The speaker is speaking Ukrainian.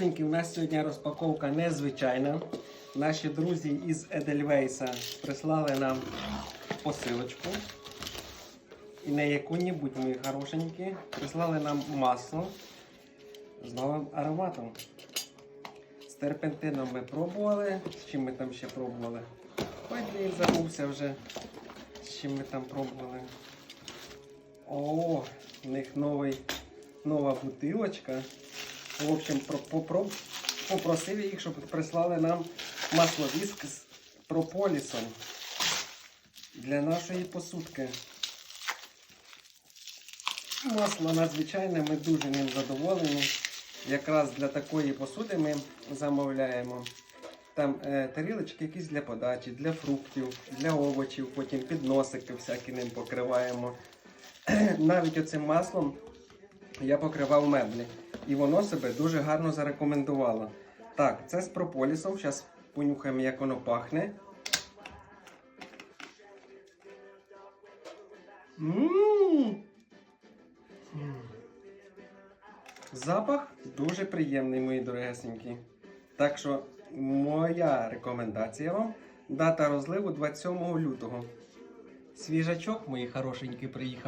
У нас сьогодні розпаковка незвичайна. Наші друзі із Едельвейса прислали нам посилочку. І не яку-небудь, мої хорошенькі. Прислали нам масло з новим ароматом. З терпентином ми пробували. З чим ми там ще пробували? Ой, блін, забувся вже. З чим ми там пробували. О, у них новий, нова бутилочка. В общем, попросив їх, щоб прислали нам масловіск з прополісом для нашої посудки. Масло надзвичайне, ми дуже ним задоволені. Якраз для такої посуди ми замовляємо. Там е, тарілочки якісь для подачі, для фруктів, для овочів, потім підносики всякі ним покриваємо. Навіть оцим маслом я покривав меблі. І воно себе дуже гарно зарекомендувало. Так, це з прополісом. Зараз понюхаємо, як воно пахне. Мм! Запах дуже приємний, мої дорогесенькі. Так що моя рекомендація вам дата розливу 27 лютого. Свіжачок, мої хорошенькі, приїхав.